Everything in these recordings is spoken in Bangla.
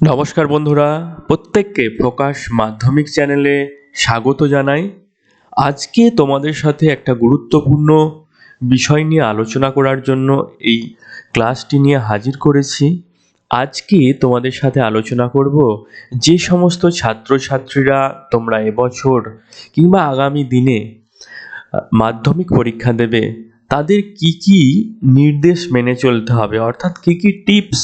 নমস্কার বন্ধুরা, প্রত্যেককে প্রকাশ মাধ্যমিক চ্যানেলে স্বাগত জানাই। আজকে তোমাদের সাথে একটা গুরুত্বপূর্ণ বিষয় নিয়ে আলোচনা করার জন্য এই ক্লাসটি নিয়ে হাজির করেছি। আজকে তোমাদের সাথে আলোচনা করব যে সমস্ত ছাত্রছাত্রীরা তোমরা এবছর কিংবা আগামী দিনে মাধ্যমিক পরীক্ষা দেবে, তাদের কি কি নির্দেশ মেনে চলতে হবে, অর্থাৎ কি কি টিপস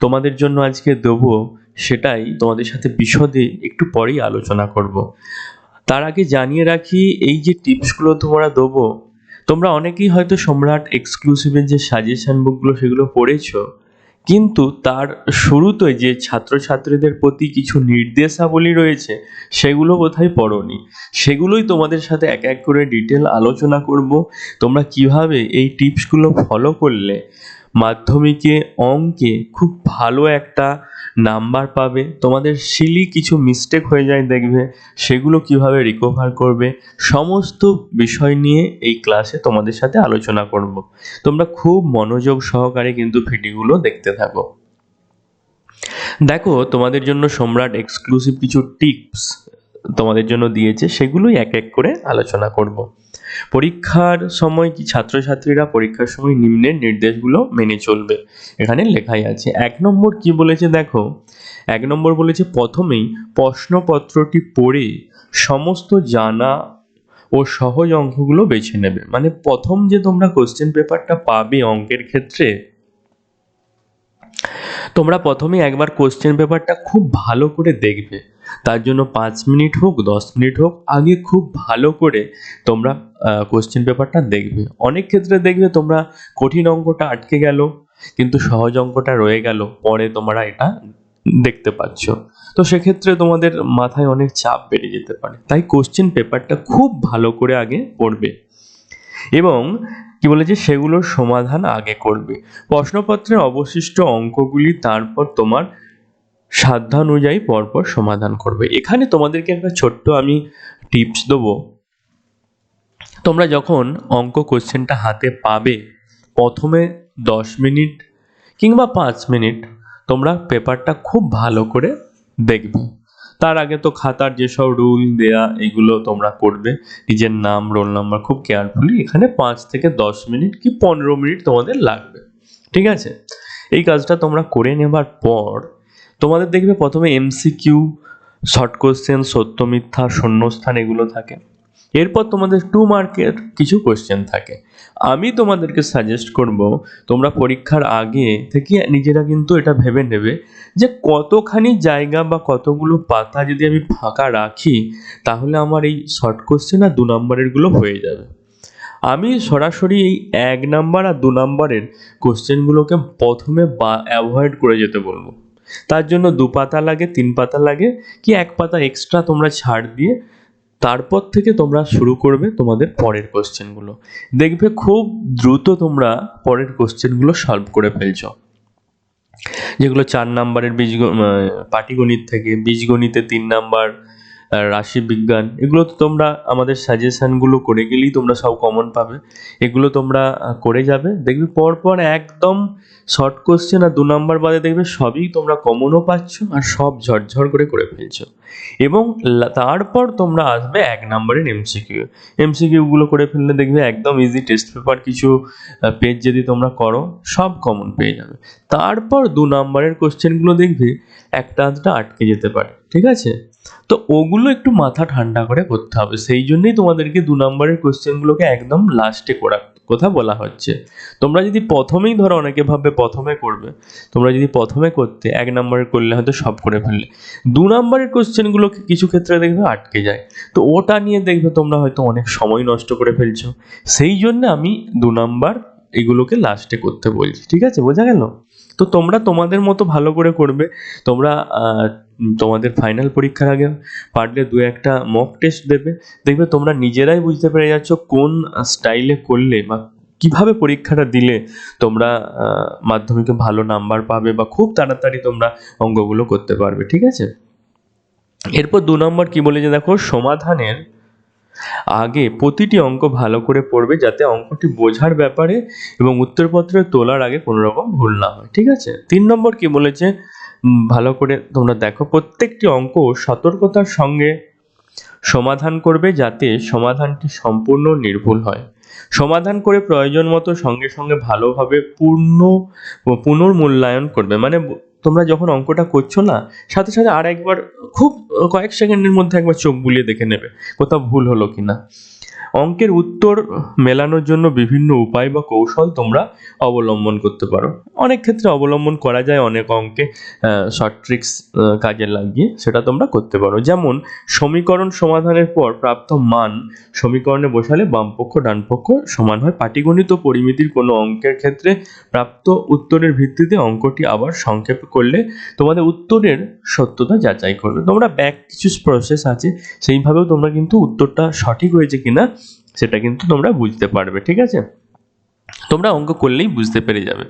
তোমাদের জন্য আজকে দেবো সেটাই তোমাদের সাথে বিশদে একটু পরেই আলোচনা করব। তার আগে জানিয়ে রাখি, এই যে টিপসগুলো তোমরা দেবো, তোমরা অনেকেই হয়তো সম্রাট এক্সক্লুসিভের যে সাজেশন বুকগুলো সেগুলো পড়েছো, কিন্তু তার শুরুতে যে ছাত্রছাত্রীদের প্রতি কিছু নির্দেশাবলী রয়েছে, সেগুলো বোধহয় পড়োনি। সেগুলোই তোমাদের সাথে এক এক করে ডিটেল আলোচনা করব, তোমরা কীভাবে এই টিপসগুলো ফলো করলে। মাধ্যমিকে অঙ্কে খুব ভালো একটা নাম্বার পাবে। তোমাদের সিলি কিছু মিস্টেক হয়ে যায় দেখবে, সেগুলো কীভাবে রিকভার করবে, সমস্ত বিষয় নিয়ে এই ক্লাসে তোমাদের সাথে আলোচনা করব। তোমরা খুব মনোযোগ সহকারে কিন্তু ভিডিওগুলো দেখতে থাকো। দেখো, তোমাদের জন্য সম্রাট এক্সক্লুসিভ কিছু টিপস তোমাদের জন্য দিয়েছে, সেগুলোই এক এক করে আলোচনা করব। পরীক্ষার সময় কি ছাত্রছাত্রীরা পরীক্ষার সময় নিম্নের নির্দেশগুলো মেনে চলবে? এখানে লেখাই আছে, এক নম্বর কি বলেছে দেখো? এক নম্বর বলেছে, প্রথমেই প্রশ্নপত্রটি পড়ে সমস্ত জানা ও সহজ অঙ্কগুলো বেছে নেবে। মানে প্রথম যে তোমরা কোশ্চেন পেপারটা পাবে অঙ্কের ক্ষেত্রে, তোমরা প্রথমে একবার কোশ্চেন পেপারটা খুব ভালো করে দেখবে। তার জন্য পাঁচ মিনিট হোক, দশ মিনিট হোক, আগে খুব ভালো করে তোমরা কোশ্চেন পেপারটা দেখবে। অনেক ক্ষেত্রে দেখবে তোমরা কঠিন অঙ্কটা আটকে গেল, কিন্তু সহজ অঙ্কটা রয়ে গেল, পরে তোমরা এটা দেখতে পাচ্ছ। তো সেক্ষেত্রে তোমাদের মাথায় অনেক চাপ বেড়ে যেতে পারে। তাই কোশ্চেন পেপারটা খুব ভালো করে আগে পড়বে। এবং কি বলেছে সেগুলোর সমাধান আগে করবে। প্রশ্নপত্রের অবশিষ্ট অঙ্কগুলি তারপর তোমার সাধ্যানুযায়ী পরপর সমাধান করবে। এখানে তোমাদেরকে একটা ছোট্ট আমি টিপস দেবো। তোমরা যখন অঙ্ক কোশ্চেনটা হাতে পাবে, প্রথমে দশ মিনিট কিংবা পাঁচ মিনিট তোমরা পেপারটা খুব ভালো করে দেখবে। তার আগে তো খাতার যেসব রুল দেয়া, এগুলো তোমরা করবে নিজের নাম, রোল নাম্বার খুব কেয়ারফুলি এখানে পাঁচ থেকে দশ মিনিট কি পনেরো মিনিট তোমাদের লাগবে। ঠিক আছে? এই কাজটা তোমরা করে নেবার পর তোমাদের দেখবে প্রথমে এমসিকিউ শর্ট কোশ্চেন সত্য, মিথ্যা, শূন্যস্থান এগুলো থাকে। এরপর তোমাদের টু মার্কের কিছু কোশ্চেন থাকে। আমি তোমাদেরকে সাজেস্ট করব, তোমরা পরীক্ষার আগে থেকে নিজেরা কিন্তু এটা ভেবে নেবে যে কতখানি জায়গা বা কতগুলো পাতা যদি আমি ফাঁকা রাখি, তাহলে আমার এই শর্ট কোশ্চেন আর দু নম্বরেরগুলো হয়ে যাবে। আমি সরাসরি এই এক নাম্বার আর দু নাম্বারের কোশ্চেনগুলোকে প্রথমে বা অ্যাভয়েড করে যেতে বলব। তার জন্য দু পাতা লাগে, তিন পাতা লাগে, কি এক পাতা এক্সট্রা তোমরা ছাড় দিয়ে তারপর থেকে তোমরা শুরু করবে তোমাদের পরের কোশ্চেনগুলো দেখবে খুব দ্রুত তোমরা পরের কোশ্চেনগুলো সলভ করে ফেলছ। যেগুলো চার নাম্বারের বীজ পাটিগণিত থেকে, বীজগণিতে তিন নাম্বার আহ, রাশি বিজ্ঞান এগুলো তো তোমরা আমাদের সাজেশনগুলো করে গেলেই তোমরা সব কমন পাবে। এগুলো তোমরা করে যাবে। দেখবে পরপর একদম শর্ট কোশ্চেন আর দু নাম্বার বাদে দেখবে সবই তোমরা কমনও পাচ্ছ আর সব ঝরঝর করে করে ফেলছো। এবং তারপর তোমরা আসবে এক নাম্বারের এমসিকিউ এমসিকিউগুলো করে ফেললে দেখবে একদম ইজি টেস্ট পেপার কিছু পেজ যদি তোমরা করো সব কমন পেয়ে যাবে। তারপর দু নাম্বারের কোশ্চেনগুলো দেখবে একটা আধটা আটকে যেতে পারে। ঠিক আছে? তো ওগুলো একটু মাথা ঠান্ডা করে করতে হবে। সেই জন্যই তোমাদেরকে দু নম্বরের কোশ্চেনগুলোকে একদম লাস্টে করার কথা বলা হচ্ছে। তোমরা যদি প্রথমেই ধরো অনেকে ভাববে প্রথমে করবে। তোমরা যদি প্রথমে করতে, এক নম্বরের করলে হয়তো সব করে ফেললে। দু নম্বরের কোশ্চেনগুলো কিছু ক্ষেত্রে দেখবে আটকে যায়। তো ওটা নিয়ে দেখবে তোমরা হয়তো অনেক সময় নষ্ট করে ফেলছো। সেই জন্য আমি দু নাম্বার এগুলোকে লাস্টে করতে বলছি। ঠিক আছে? বোঝা গেল? তো তোমরা তোমাদের মতো ভালো করে করবে। তোমরা তোমাদের ফাইনাল পরীক্ষার আগে পারলে দু একটা মক টেস্ট দেবে। দেখবে তোমরা নিজেরাই বুঝতে পেরে যাচ্ছ কোন স্টাইলে করলে বা কীভাবে পরীক্ষাটা দিলে তোমরা মাধ্যমিকে ভালো নাম্বার পাবে বা খুব তাড়াতাড়ি তোমরা অঙ্কগুলো করতে পারবে, ঠিক আছে? এরপর দু নম্বর কি বলেছে দেখো, সমাধানের আগে প্রতিটি অঙ্ক ভালো করে পড়বে যাতে অঙ্কটি বোঝার ব্যাপারে এবং উত্তরপত্রে তোলার আগে কোনো রকম ভুল না হয়, ঠিক আছে? তিন নম্বর কি বলেছে ভালো করে তোমরা দেখো। প্রত্যেকটি অঙ্ক সতর্কতার সঙ্গে সমাধান করবে যাতে সমাধানটি সম্পূর্ণ নির্ভুল হয়। সমাধান করে প্রয়োজন মতো সঙ্গে সঙ্গে ভালোভাবে পূর্ণ পুনর্মূল্যায়ন করবে। মানে তোমরা যখন অঙ্কটা করছ না, সাথে সাথে আর একবার খুব কয়েক সেকেন্ডের মধ্যে একবার চোখ বুলিয়ে দেখে নেবে কোথাও ভুল হলো কিনা। অঙ্কের উত্তর মেলানোর জন্য বিভিন্ন উপায় বা কৌশল তোমরা অবলম্বন করতে পারো। অনেক ক্ষেত্রে অবলম্বন করা যায় অনেক অঙ্কে শর্ট ট্রিক্স কাজে লাগিয়ে সেটা তোমরা করতে পারো। যেমন, সমীকরণ সমাধানের পর প্রাপ্ত মান সমীকরণে বসালে বামপক্ষ ডানপক্ষ সমান হয়। পাটিগণিত পরিমিতির কোনো অঙ্কের ক্ষেত্রে প্রাপ্ত উত্তরের ভিত্তিতে অঙ্কটি আবার সংক্ষেপ করলে তোমাদের উত্তরের সত্যতা যাচাই করবে। তোমরা ব্যাক কিছু প্রসেস আছে, সেইভাবেও তোমরা কিন্তু উত্তরটা সঠিক হয়েছে কিনা সেটা কিন্তু তোমরা বুঝতে পারবে, ঠিক আছে? তোমরা অঙ্ক করলেই বুঝতে পেরে যাবে।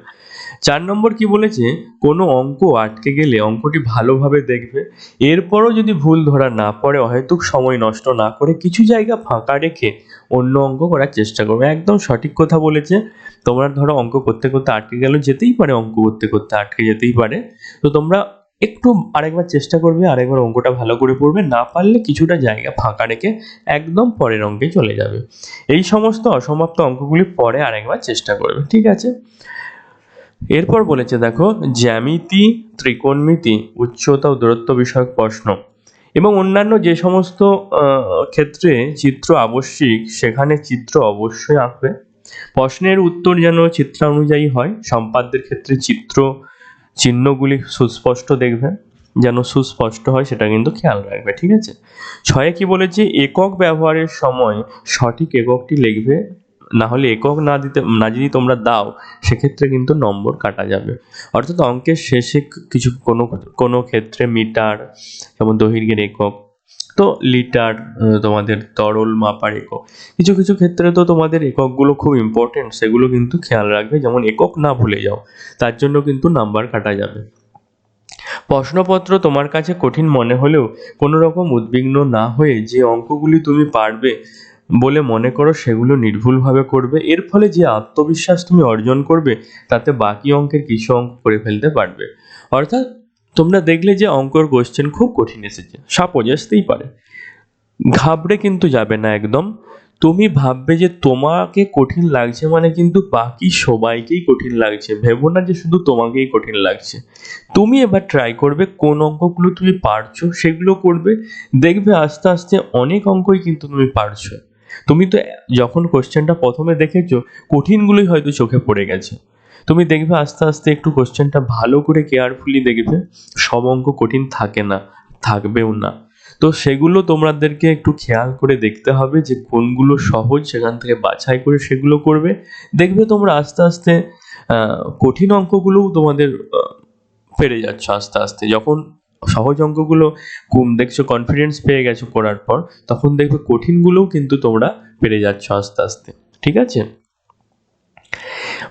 চার নম্বর কি বলেছে? কোনো অঙ্ক আটকে গেলে অঙ্কটি ভালোভাবে দেখবে। এরপরও যদি ভুল ধরা না পড়ে, অহেতুক সময় নষ্ট না করে কিছু জায়গা ফাঁকা রেখে অন্য অঙ্ক করার চেষ্টা করবে। একদম সঠিক কথা বলেছে। তোমরা ধরো অঙ্ক করতে করতে আটকে গেল, যেতেই পারে অঙ্ক করতে করতে আটকে যেতেই পারে। তো তোমরা একটু আরেকবার চেষ্টা করবে, আরেকবার অঙ্কটা ভালো করে পড়বে, না পারলে কিছুটা জায়গা ফাঁকা রেখে একদম পরের অঙ্কে চলে যাবে। এই সমস্ত অসমাপ্ত অঙ্কগুলি পরে আরেকবার চেষ্টা করবে, ঠিক আছে? এরপর বলেছে দেখো, জ্যামিতি, ত্রিকোণমিতি, উচ্চতা ও দূরত্ব বিষয়ক প্রশ্ন এবং অন্যান্য যে সমস্ত ক্ষেত্রে চিত্র আবশ্যিক, সেখানে চিত্র অবশ্যই আঁকবে। প্রশ্নের উত্তর যেন চিত্র অনুযায়ী হয়, সম্পাদ্যের ক্ষেত্রে চিত্র চিহ্নগুলি সুস্পষ্ট দেখবেন, যেন সুস্পষ্ট হয় সেটা কিন্তু খেয়াল রাখবে, ঠিক আছে? ছয়ে কি বলেছে, একক ব্যবহারের সময় সঠিক এককটি লিখবে না হলে একক না দিতে, না যদি তোমরা দাও, সেক্ষেত্রে কিন্তু নম্বর কাটা যাবে। অর্থাৎ অঙ্কের শেষে কিছু কোনো কোনো ক্ষেত্রে মিটার, যেমন দৈর্ঘ্যের একক তো লিটার তোমাদের তরল মাপার একক। কিছু কিছু ক্ষেত্রে তো তোমাদের এককগুলো খুব ইম্পর্টেন্ট সেগুলো কিন্তু খেয়াল রাখবে, যেমন একক না ভুলে যাও, তার জন্য কিন্তু নাম্বার কাটা যাবে। প্রশ্নপত্র তোমার কাছে কঠিন মনে হলেও কোনো রকম উদ্বিগ্ন না হয়ে যে অঙ্কগুলি তুমি পারবে বলে মনে করো, সেগুলো নির্ভুলভাবে করবে। এর ফলে যে আত্মবিশ্বাস তুমি অর্জন করবে, তাতে বাকি অঙ্কের কিছু অঙ্ক করে ফেলতে পারবে। অর্থাৎ তোমরা দেখলে যে অঙ্কর কোশ্চেন খুব কঠিন এসেছে। সাপোজ আসতেই পারে। ঘাবড়ে কিন্তু যাবে না একদম। তুমি ভাববে যে তোমাকে কঠিন লাগছে মানে কিন্তু বাকি সবাইকেই কঠিন লাগছে। ভেবো না যে শুধু তোমাকেই কঠিন লাগছে। তুমি এবার ট্রাই করবে কোন অঙ্কগুলো তুমি পারছ, সেগুলো করবে। দেখবে আস্তে আস্তে অনেক অঙ্কই কিন্তু তুমি পারছ। তুমি তো যখন কোশ্চেনটা প্রথমে দেখেছ, কঠিনগুলোই হয়তো চোখে পড়ে গেছে। তুমি দেখবে আস্তে আস্তে একটু কোশ্চেনটা ভালো করে কেয়ারফুলি দেখবে সব অঙ্ক কঠিন থাকে না, থাকবেও না। তো সেগুলো তোমাদেরকে একটু খেয়াল করে দেখতে হবে যে কোনগুলো সহজ, সেখান থেকে বাছাই করে সেগুলো করবে। দেখবে তোমরা আস্তে আস্তে কঠিন অঙ্কগুলোও তোমাদের পেরে যাচ্ছ আস্তে আস্তে। যখন সহজ অঙ্কগুলো কম দেখছ কনফিডেন্স পেয়ে গেছো করার পর, তখন দেখবে কঠিনগুলোও কিন্তু তোমরা পেরে যাচ্ছ আস্তে আস্তে। ঠিক আছে?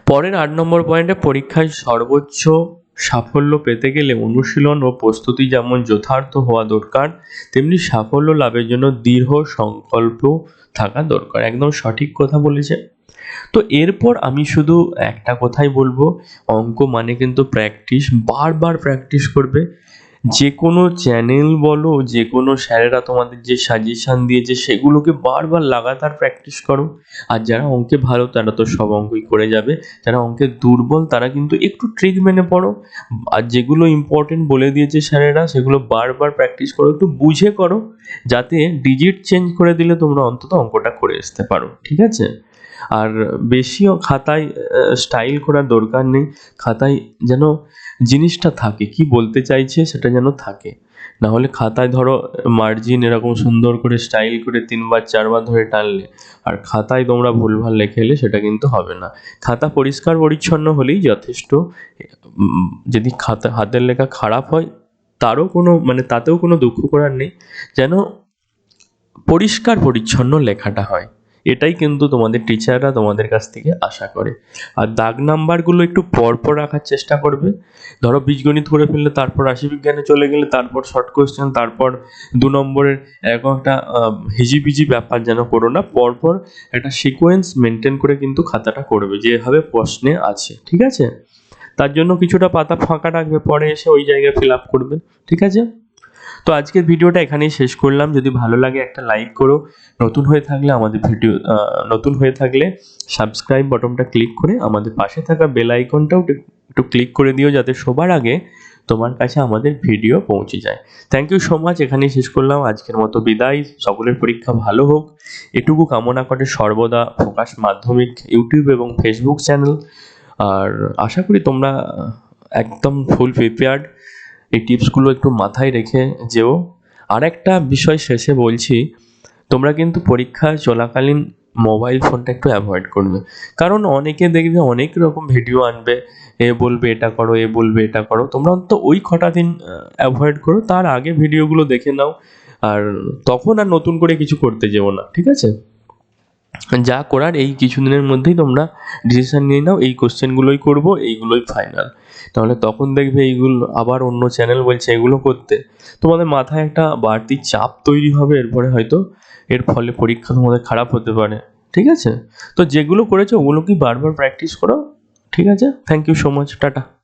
পরের আট নম্বর পয়েন্টে পরীক্ষায় সর্বোচ্চ সাফল্য পেতে গেলে অনুশীলন ও প্রস্তুতি যেমন যথার্থ হওয়া দরকার, তেমনি সাফল্য লাভের জন্য দৃঢ় সংকল্প থাকা দরকার। একদম সঠিক কথা বলেছে তো এরপর আমি শুধু একটা কথাই বলব, অঙ্ক মানে কিন্তু প্র্যাকটিস বারবার প্র্যাকটিস করবে। যে কোনো চ্যানেল বলো যে কোনো স্যারেরা তোমাদের যে সাজেশান দিয়েছে, সেগুলোকে বারবার লাগাতার প্র্যাকটিস করো। আর যারা অঙ্কে ভালো, তারা তো সব অঙ্কই করে যাবে। যারা অঙ্কে দুর্বল, তারা কিন্তু একটু ট্রিক মেনে পড়ো। আর যেগুলো ইম্পর্টেন্ট বলে দিয়েছে স্যারেরা, সেগুলো বারবার প্র্যাকটিস করো, একটু বুঝে করো। যাতে ডিজিট চেঞ্জ করে দিলে তোমরা অন্তত অঙ্কটা করে আসতে পারো। ঠিক আছে? আর বেশিও খাতায় স্টাইল করার দরকার নেই। খাতায় যেন জিনিসটা থাকে, কি বলতে চাইছে সেটা যেন থাকে। না হলে খাতায় ধরো মার্জিন এরকম সুন্দর করে স্টাইল করে তিনবার, চারবার ধরে টানলে, আর খাতায় তোমরা ভুলভাল লেখে এলে সেটা কিন্তু হবে না। খাতা পরিষ্কার পরিচ্ছন্ন হলেই যথেষ্ট। যদি খাতা, হাতের লেখা খারাপ হয়, তারও কোনো মানে তাতেও কোনো দুঃখ করার নেই। যেন পরিষ্কার পরিচ্ছন্ন লেখাটা হয়। এটাই কিন্তু তোমাদের টিচাররা তোমাদের কাছ থেকে আশা করে। আর দাগ নাম্বারগুলো একটু পরপর রাখার চেষ্টা করবে। ধরো বীজগণিত করে ফেললে তারপর রাশি বিজ্ঞানে চলে গেলে তারপর শর্ট কোয়েশ্চেন তারপর দু নম্বরের এরকম একটা হিজিবিজি ব্যাপার যেন করো না, পরপর একটা সিকোয়েন্স মেনটেন করে কিন্তু খাতাটা করবে যেভাবে প্রশ্নে আছে, ঠিক আছে? তার জন্য কিছুটা পাতা ফাঁকা রাখবে, পরে এসে ওই জায়গায় ফিল আপ করবে, ঠিক আছে? তো আজকের ভিডিওটা এখানেই শেষ করলাম। যদি ভালো লাগে একটা লাইক করো। নতুন হয়ে থাকলে আমাদের ভিডিও নতুন হয়ে থাকলে সাবস্ক্রাইব বটনটা ক্লিক করে আমাদের পাশে থাকা বেল আইকনটাও একটু ক্লিক করে দিও যাতে সবার আগে তোমার কাছে আমাদের ভিডিও পৌঁছে যায়। থ্যাংক ইউ সো মাচ এখানেই শেষ করলাম। আজকের মতো বিদায়। সকলের পরীক্ষা ভালো হোক। এটুকু কামনা করে সর্বদা ফোকাস মাধ্যমিক ইউটিউব এবং ফেসবুক চ্যানেল আর আশা করি তোমরা একদম ফুল প্রিপেয়ার্ড এই টিপসগুলো একটু মাথায় রেখে যেও। আর একটা বিষয় শেষে বলছি, তোমরা কিন্তু পরীক্ষা চলাকালীন মোবাইল ফোনটা একটু অ্যাভয়েড করবে। কারণ অনেকে দেখবে অনেক রকম ভিডিও আনবে, এ বলবে এটা করো, এ বলবে এটা করো। তোমরা অন্তত ওই কটা দিন অ্যাভয়েড করো, তার আগে ভিডিওগুলো দেখে নাও। আর তখন আর নতুন করে কিছু করতে যেও না, ঠিক আছে? যা করার এই কিছুদিনের মধ্যেই তোমরা ডিসিশন নিয়ে নাও, এই কোশ্চেনগুলোই করব, এইগুলোই ফাইনাল তাহলে তখন দেখবে এইগুলো, আবার অন্য চ্যানেল বলছে এগুলো করতে। তোমাদের মাথায় একটা বাড়তি চাপ তৈরি হবে, এরপরে হয়তো এর ফলে পরীক্ষা তোমাদের খারাপ হতে পারে। ঠিক আছে? তো যেগুলো করেছ ওগুলো কি বারবার প্র্যাকটিস করো? ঠিক আছে? Thank you so much tata.